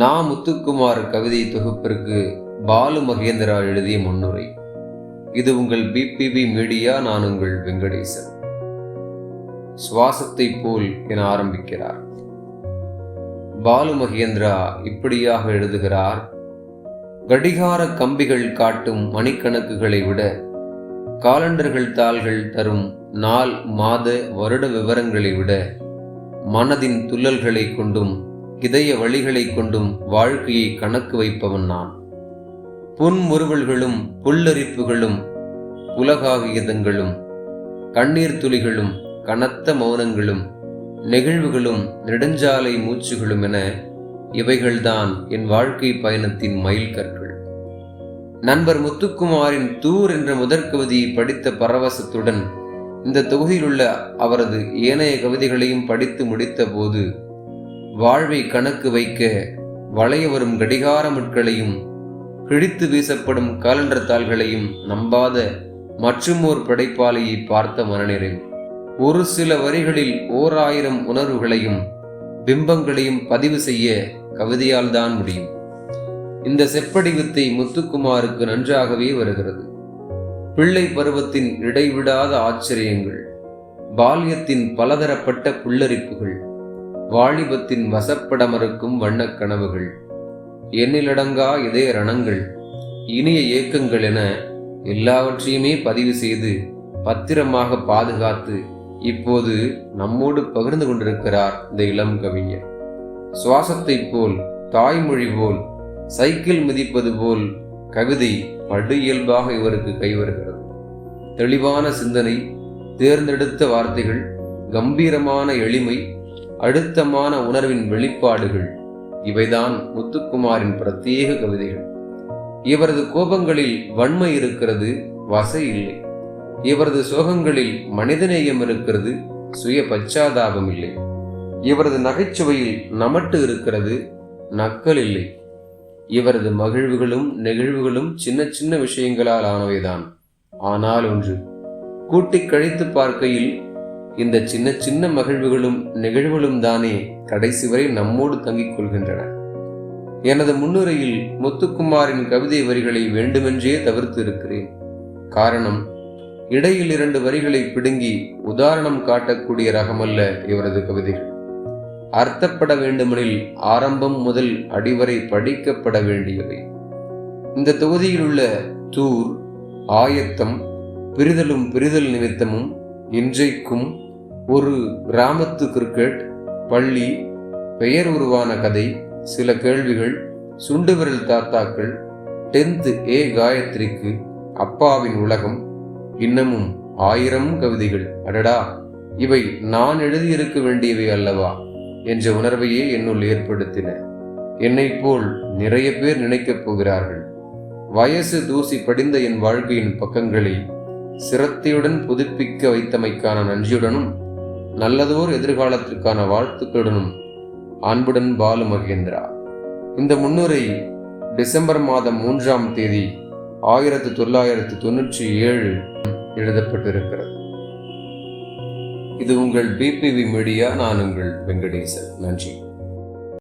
நா முத்துக்குமார் கவிதை தொகுப்பிற்கு பாலு மகேந்திரா எழுதிய முன்னுரை. இது உங்கள் பிபிபி மீடியா நான் உங்கள் வெங்கடேசன். சுவாசத்தை போல் என ஆரம்பிக்கிறார். பாலு மகேந்திரா இப்படியாக எழுதுகிறார் கடிகார கம்பிகள் காட்டும் மணிக்கணக்குகளை விட காலண்டர்கள் தாள்கள் தரும் நாள் மாத வருட விவரங்களை விட மனதின் துள்ளல்களை கொண்டும் இதய வழிகளைக் கொண்டும் வாழ்க்கையை கணக்கு வைப்பவன் நான். புன்முறுவல்களும் புல்லரிப்புகளும் உலகாகியதங்களும் கண்ணீர் துளிகளும் கனத்த மௌனங்களும் நெகிழ்வுகளும் நெடுஞ்சாலை மூச்சுகளும் என இவைகள்தான் என் வாழ்க்கை பயணத்தின் மைல் கற்கள் நண்பர் முத்துக்குமாரின் தூர் என்ற முதற் கவிதையை படித்த பரவசத்துடன் இந்த தொகுதியில் உள்ள அவரது ஏனைய கவிதைகளையும் படித்து முடித்த போது வாழ்வை கணக்கு வைக்க வளைய வரும் கடிகார முட்களையும் கிழித்து வீசப்படும் காலண்டர் தாள்களையும் நம்பாத மற்றுமோர் படைப்பாளியை பார்த்த மனநிறைவு. ஒரு சில வரிகளில் ஓர் ஆயிரம் உணர்வுகளையும் பிம்பங்களையும் பதிவு செய்ய கவிதையால் தான் முடியும். இந்த செப்படி வித்தை முத்துக்குமாருக்கு நன்றாகவே வருகிறது. பிள்ளை பருவத்தின் இடைவிடாத ஆச்சரியங்கள் பால்யத்தின் பலதரப்பட்ட புல்லரிப்புகள் வாலிபத்தின் வசப்பட மறுக்கும் வண்ணக் கனவுகள். எண்ணிலடங்கா இதய ரணங்கள் இனிய ஏக்கங்கள் என எல்லாவற்றையுமே பதிவு செய்து பத்திரமாக பாதுகாத்து இப்போது நம்மோடு பகிர்ந்து கொண்டிருக்கிறார் இந்த இளம் கவிஞர். சுவாசத்தைப் போல் தாய்மொழி போல் சைக்கிள் மிதிப்பது போல் கவிதை படு இயல்பாக இவருக்கு கைவருகிறது தெளிவான சிந்தனை தேர்ந்தெடுத்த வார்த்தைகள் கம்பீரமான எளிமை அழுத்தமான உணர்வின் வெளிப்பாடுகள். இவைதான் முத்துக்குமாரின் பிரத்யேக கவிதைகள். இவரது கோபங்களில் வன்மை இருக்கிறது வசை இல்லை. இவரது சோகங்களில் மனிதநேயம் இருக்கிறது சுய பச்சாதாபம் இல்லை. இவரது நகைச்சுவையில் நமட்டு இருக்கிறது நக்கல் இல்லை. இவரது மகிழ்வுகளும் நெகிழ்வுகளும் சின்ன சின்ன விஷயங்களால் ஆனவைதான். ஆனால் ஒன்று கூட்டி கழித்து பார்க்கையில் இந்த சின்ன சின்ன மகிழ்வுகளும் நிகழ்வுகளும் தானே கடைசி வரை நம்மோடு தங்கிக் கொள்கின்றன. எனது முன்னுரையில் முத்துக்குமாரின் கவிதை வரிகளை வேண்டுமென்றே தவிர்த்து இருக்கிறேன். காரணம் இடையில் இரண்டு வரிகளை பிடுங்கி உதாரணம் காட்டக்கூடிய ரகமல்ல இவரது கவிதைகள். அர்த்தப்பட வேண்டுமெனில் ஆரம்பம் முதல் அடிவரை படிக்கப்பட வேண்டியவை. இந்த தொகுதியில் உள்ள தூர் ஆயத்தம் பிரிதலும் பிரிதல் நிமித்தமும் இன்றைக்கும் ஒரு கிராமத்து கிரிக்கெட் பள்ளி பெயர் உருவான கதை சில கேள்விகள் சுண்டுவிரல் தாத்தாக்கள் டென்த் ஏ காயத்ரிக்கு அப்பாவின் உலகம் இன்னமும் ஆயிரம் கவிதைகள். அடடா! இவை நான் எழுதியிருக்க வேண்டியவை அல்லவா? என்ற உணர்வையே என்னுள் ஏற்படுத்தின. என்னை போல் நிறைய பேர் நினைக்கப் போகிறார்கள். வயசு தூசி படிந்த என் வாழ்க்கையின் பக்கங்களை சிரத்தையுடன் புதுப்பிக்க வைத்தமைக்கான நன்றியுடனும் நல்லதோர் எதிர்காலத்திற்கான வாழ்த்துக்களுடனும் அன்புடன் பாலு மகேந்திரா. இந்த முன்னுரை டிசம்பர் மாதம் மூன்றாம் தேதி ஆயிரத்து தொள்ளாயிரத்து தொண்ணூற்றி ஏழு எழுதப்பட்டிருக்கிறது. இது உங்கள் பிபிவி மீடியா நான் உங்கள் வெங்கடேசன். நன்றி.